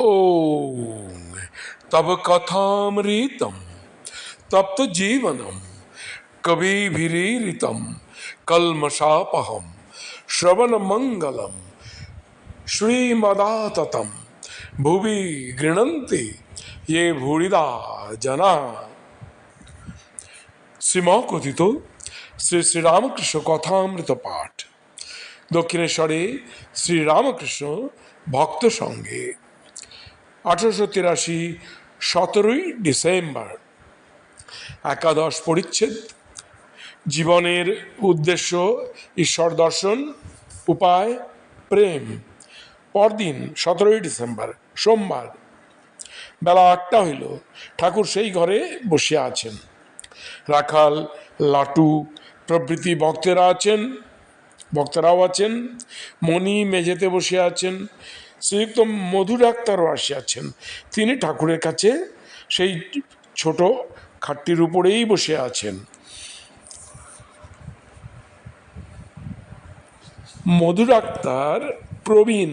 ॐ तव कथामृतं तप्त जीवनं कविभिरीरितं कल्मषापहं श्रवणमङ्गलं श्रीमदाततं भुवि गृह्णन्ति ये भूरिदा जना শ্রীমকথিত শ্রী শ্রীরামকৃষ্ণ কথামৃত পাঠ দক্ষিণেশ্বরে শ্রীরামকৃষ্ণ ভক্ত সঙ্গে আঠারোশো তিরাশি সতেরোই ডিসেম্বর। একাদশ পরিচ্ছেদ। জীবনের উদ্দেশ্য, ঈশ্বর দর্শন, উপায়, প্রেম। পরদিন সতেরোই ডিসেম্বর, সোমবার। বেলা আটটা হইল, ঠাকুর সেই ঘরে বসিয়া আছেন। রাখাল, লাটু, প্রভৃতি ভক্তেরা আছেন, ভক্তরাও আছেন, মণি মেঝেতে বসে আছেন শ্রীযুক্ত মধু ডাক্তারও আসিয়াছেন। তিনি ঠাকুরের কাছে সেই ছোট খাটটির উপরেই বসে আছেন। মধু ডাক্তার প্রবীণ।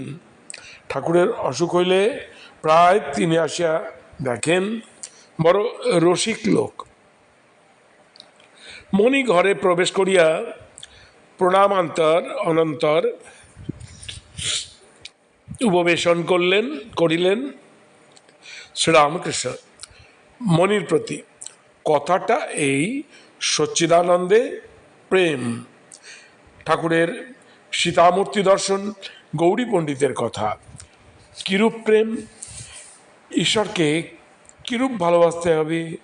ঠাকুরের অসুখ হইলে প্রায় তিনি আসিয়া দেখেন, বড় রসিক লোক। মণি ঘরে প্রবেশ করিয়া প্রণামান্তর, অনন্তর উপবেশন করলেন, করিলেন। শ্রীরামকৃষ্ণ মণির প্রতি, কথাটা এই সচ্চিদানন্দে প্রেম। ঠাকুরের সীতামূর্তি দর্শন, গৌরী পণ্ডিতের কথা। কিরূপ প্রেম? ঈশ্বরকে কিরূপ ভালোবাসতে হবে?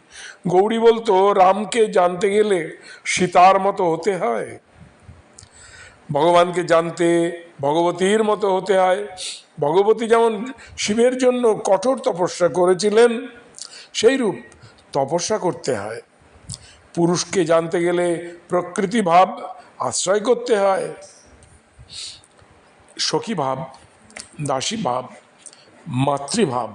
গৌরী বলতো, রামকে জানতে গেলে সীতার মতো হতে হয়। ভগবানকে জানতে ভগবতীর মতো হতে হয়। ভগবতী যেমন শিবের জন্য কঠোর তপস্যা করেছিলেন সেই রূপ তপস্যা করতে হয়। পুরুষকে জানতে গেলে প্রকৃতি ভাব আশ্রয় করতে হয়। সখী ভাব দাসী ভাব মাতৃভাব।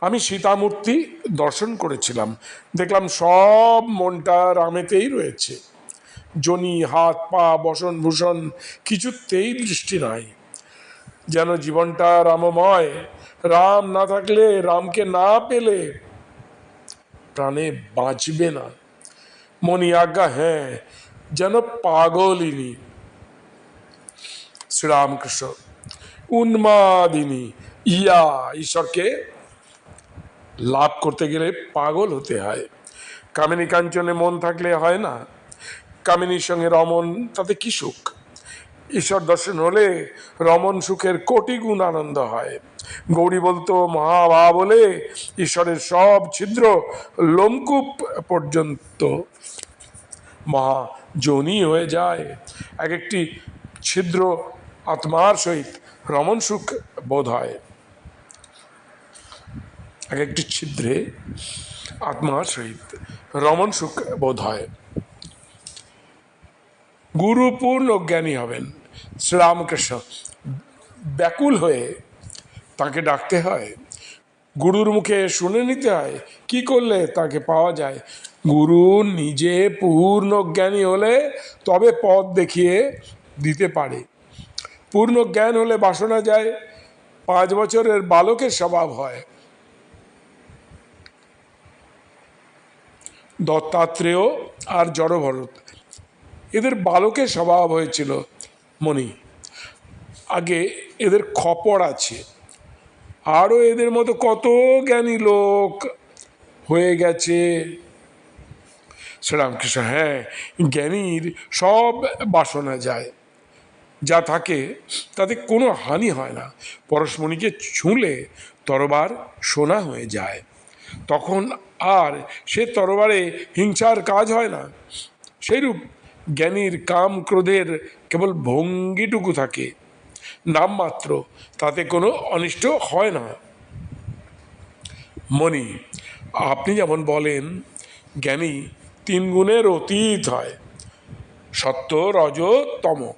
আমি সীতামূর্তি দর্শন করেছিলাম। দেখলাম সব মনটা রামেতেই রয়েছে। জনি, হাত, পা, বসন, ভূষণ, কিছুতেই দৃষ্টি নাই। যেন জীবনটা রামময়, রাম না থাকলে, রামকে না পেলে প্রাণে বাঁচবে না। মনি আজ্ঞা হ্যাঁ যেন পাগলিনী। শ্রীরামকৃষ্ণ, উন্মাদিনী, ইয়া, ঈশ্বরকে লাভ করতে গেলে পাগল হতে হয়। কামিনী কাঞ্চনে মন থাকলে হয় না। কামিনীর সঙ্গে রমন, তাতে কি সুখ? ঈশ্বর দর্শন হলে রমন সুখের কোটি গুণ আনন্দ হয়। গৌরী বলতো মহাভা বলে ঈশ্বরের সব ছিদ্র লোমকূপ পর্যন্ত। মহা জনি হয়ে যায়। এক একটি ছিদ্র আত্মার সহিত রমন সুখ বোধ হয়। এক একটি ছিদ্রে আত্মার সহিত রমন সুখ বোধ হয়। গুরু পূর্ণ জ্ঞানী হবেন। শ্রীরামকৃষ্ণ ব্যাকুল হয়ে তাকে ডাকতে হয়। গুরুর মুখে শুনে নিতে হয়, কি করলে তাকে পাওয়া যায়? গুরু নিজে পূর্ণ জ্ঞানী হলে তবে পথ দেখিয়ে দিতে পারে। পূর্ণ জ্ঞান হলে বাসনা যায়, পাঁচ বছরের বালকের স্বভাব হয়। দত্তাত্রেয় আর জড়ভরত এদের বালকের স্বভাব হয়েছিল মণি। আগে এদের খপড় আছে। আরও এদের মতো কত জ্ঞানী লোক হয়ে গেছে। শ্রীরামকৃষ্ণ হ্যাঁ জ্ঞানীর সব বাসনা যায়। যা থাকে তাতে কোনো হানি হয় না। পরশমণিকে ছুঁলে তরবার সোনা হয়ে যায়। তখন আর সে তরবারে হিংসার কাজ হয় না। সেইরূপ জ্ঞানীর কাম ক্রোধের কেবল ভঙ্গিটুকু থাকে। নামমাত্র তাতে কোনো অনিষ্ট হয় না। মণি, আপনি যেমন বলেন, জ্ঞানী তিন গুণের অতীত হয়। সত্য, রজ, তম।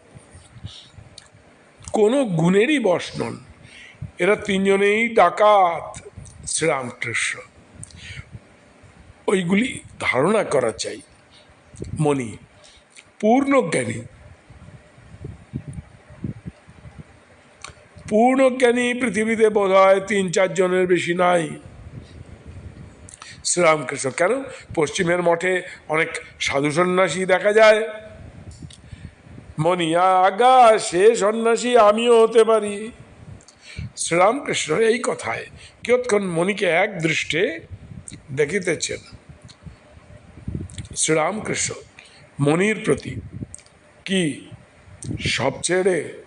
কোনো গুণেরই বশ নন। এরা তিনজনেই ডাকাত, শ্রীরামকৃষ্ণ। ওইগুলি ধারণা করা চাই। মণি পূর্ণ জ্ঞানী পূর্ণ জ্ঞানী পৃথিবীতে বোধ হয় তিন চারজনের বেশি নাই শ্রীরামকৃষ্ণ কেন? পশ্চিমের মঠে অনেক সাধু সন্ন্যাসী দেখা যায়। মনিয়া আগা সে সন্ন্যাসী আমিও হতে পারি। শ্রীরামকৃষ্ণ এই কথায় কিয়ৎক্ষণ মণিকে এক দৃষ্টে দেখিতেছেন। শ্রীরামকৃষ্ণ মনির প্রতি কি সব ছেড়ে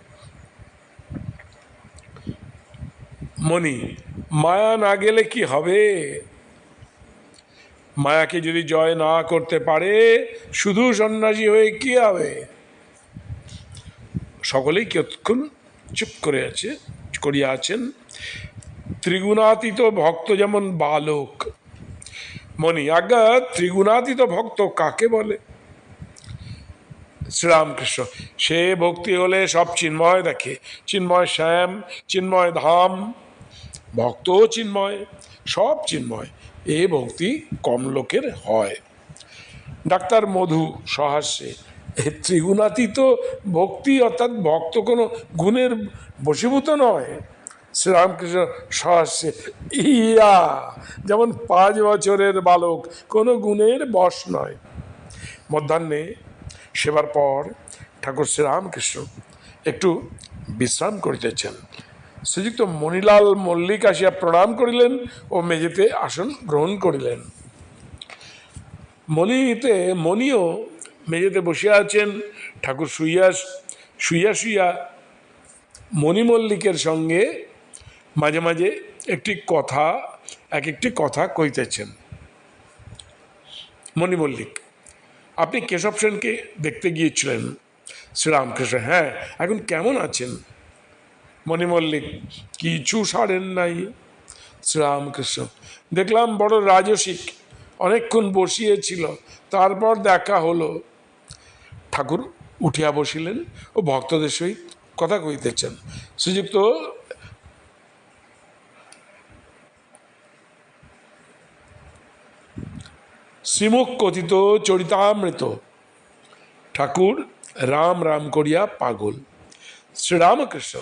মণি মায়া না গেলে কি হবে? মায়াকে যদি জয় না করতে পারে, শুধু সন্ন্যাসী হয়ে কি হবে? সকলেই কিয়ৎক্ষণ চুপ করে আছে, করিয়া আছেন? ত্রিগুণাতীত ভক্ত যেমন বালক। মনি, আজ্ঞা, ত্রিগুণাতীত ভক্ত কাকে বলে? শ্রীরামকৃষ্ণ। সে ভক্তি হলে সব চিন্ময় দেখে। চিন্ময় শ্যাম, চিন্ময় ধাম ভক্তও চিন্ময়, সব চিন্ময়। এ ভক্তি কম লোকের হয়। ডাক্তার মধু সহাস্যে ত্রিগুণাতীত ভক্তি অর্থাৎ ভক্ত কোনো গুণের বশীভূত নয়। শ্রীরামকৃষ্ণ সহাস্যে ইয়া! যেমন পাঁচ বছরের বালক, কোনো গুণের বশ নয়। মধ্যাহ্নে সেবার পর ঠাকুর শ্রীরামকৃষ্ণ একটু বিশ্রাম করিতেছেন। শ্রীযুক্ত মণিলাল মল্লিক আসিয়া প্রণাম করিলেন ও মেঝেতে আসন গ্রহণ করিলেন। মণিতে, মণিও মেঝেতে বসিয়া আছেন, ঠাকুর শুইয়া শুইয়া শুইয়া মণি মল্লিকের সঙ্গে মাঝে মাঝে একটি কথা, এক একটি কথা কইতেছেন। মণি মল্লিক। আপনি কেশব সেনকে দেখতে গিয়েছিলেন? শ্রীরামকৃষ্ণ হ্যাঁ। এখন কেমন আছেন? মণি মল্লিক, কিছু সারেন নাই। শ্রীরামকৃষ্ণ, দেখলাম বড় রাজসিক, অনেকক্ষণ বসিয়েছিল, তারপর দেখা হলো। ঠাকুর উঠিয়া বসিলেন ও ভক্তদের সহিত কথা কইতেছেন শ্রীযুক্ত শ্রীমুখ কথিত চরিতামৃত। ঠাকুর রাম রাম করিয়া পাগল। শ্রীরামকৃষ্ণ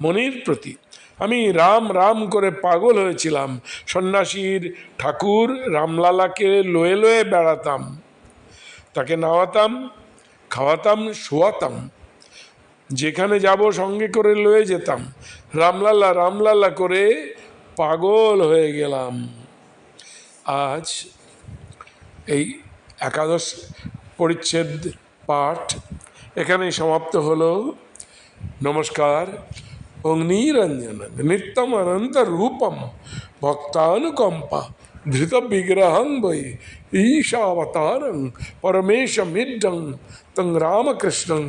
মনির প্রতি, আমি রাম রাম করে পাগল হয়েছিলাম, সন্ন্যাসীর ঠাকুর রামলালাকে লয়ে লয়ে বেড়াতাম। তাকে নাওয়াতাম, খাওয়াতাম, শোয়াতাম। যেখানে যাব সঙ্গে করে লয়ে যেতাম। রামলালা রামলালা করে পাগল হয়ে গেলাম। আজ এই একাদশ পরিচ্ছেদ পাঠ এখানেই সমাপ্ত হলো। নমস্কার। অগ্নিরঞ্জন নিত্যম অনন্ত রূপম, ভক্তানুকম্পা ধৃত বিগ্রহং বৈ, ঈশাবতারং পরমেশমিডং তং রামকৃষ্ণং,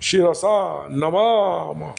শিরসা নমামः।